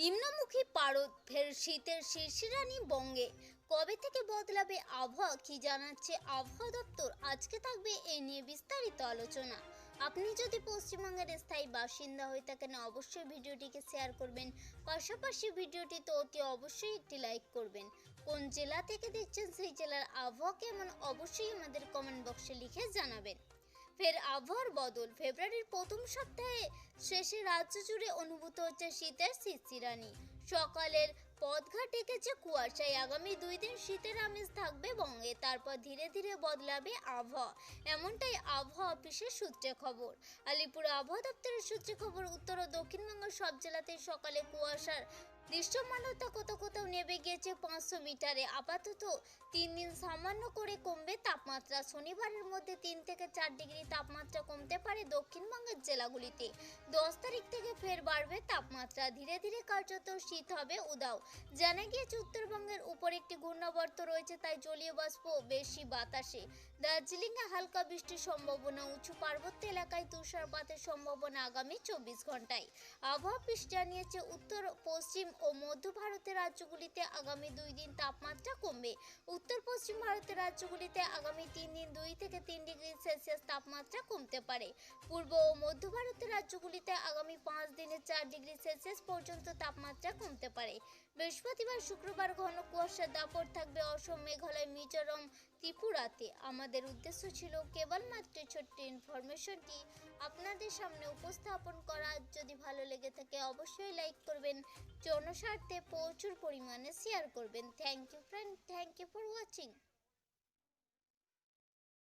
নিম্নমুখী পারদ ফের শীতের শিরশিরানি বঙ্গে। কবে থেকে বদলাবে আবহাওয়া কি জানাচ্ছে আবহাওয়া দপ্তর? আজকে থাকবে এ নিয়ে বিস্তারিত আলোচনা। আপনি যদি পশ্চিমবঙ্গের স্থায়ী বাসিন্দা হয়ে থাকেন, অবশ্যই ভিডিওটিকে শেয়ার করবেন। পাশাপাশি ভিডিওটিতে অতি অবশ্যই একটি লাইক করবেন। কোন জেলা থেকে দেখছেন, সেই জেলার আবহাওয়া কেমন, অবশ্যই আমাদের কমেন্ট বক্সে লিখে জানাবেন। ফের আবহাওয়ার বদল। ফেব্রুয়ারির প্রথম সপ্তাহে শেষে রাজ্য জুড়ে অনুভূত হচ্ছে শীতের শিরশিরানি। সকালের পথঘাট এঁকেছে কুয়াশায়। আগামী দুই দিন শীতের আমেজ থাকবে বঙ্গে। তারপর ধীরে ধীরে বদলাবে আবহাওয়া। এমনটাই আবহাওয়া অফিসের সূত্রে খবর। আলিপুর আবহাওয়া দপ্তরের সূত্রে খবর, উত্তর ও দক্ষিণবঙ্গের সব জেলাতেই সকালে কুয়াশার দৃশ্যমানতা কোথাও কোথাও নেমে গিয়েছে পাঁচশো মিটারে। আপাতত তিন দিন সামান্য করে কমবে শনিবারের মধ্যে তিন থেকে চার ডিগ্রি তাপমাত্রা কমতে পারে দক্ষিণবঙ্গের জেলাগুলিতে। দশ তারিখ থেকে ফের বাড়বে তাপমাত্রা। ধীরে ধীরে কার্যত শীত হবে উদাও। জানা গিয়েছে, উত্তরবঙ্গের উপর একটি ঘূর্ণাবর্ত রয়েছে, তাই জলীয় বাষ্প বেশি বাতাসে। দার্জিলিংয়ে হালকা বৃষ্টির সম্ভাবনা উঁচু। পার্বত্য এলাকায় তুষারপাতের সম্ভাবনা আগামী চব্বিশ ঘন্টায় আবহাওয়া অফিস জানিয়েছে, উত্তর, পশ্চিম ও মধ্য ভারতের রাজ্যগুলিতে আগামী দুই দিন তাপমাত্রা কমবে। উত্তর, পশ্চিম ভারতের রাজ্যগুলিতে আগামী তিন দিন দুই থেকে তিন ডিগ্রি সেলসিয়াস তাপমাত্রা কমতে পারে। পূর্ব ও মধ্য ভারতের রাজ্যগুলিতে আগামী পাঁচ দিনে চার ডিগ্রি সেলসিয়াস পর্যন্ত তাপমাত্রা কমতে পারে। বৃহস্পতিবার, শুক্রবার ঘন কুয়াশার দাপট থাকবে অসম, মেঘালয়, মিজোরাম, ত্রিপুরাতে। আমাদের উদ্দেশ্য ছিল কেবলমাত্র ছোট্ট ইনফরমেশনটি আপনাদের সামনে উপস্থাপন করা। যদি ভালো লেগে থাকে, অবশ্যই লাইক করবেন। জনস্বার্থে প্রচুর পরিমাণে শেয়ার করবেন। Thank you, friend. Thank you for watching.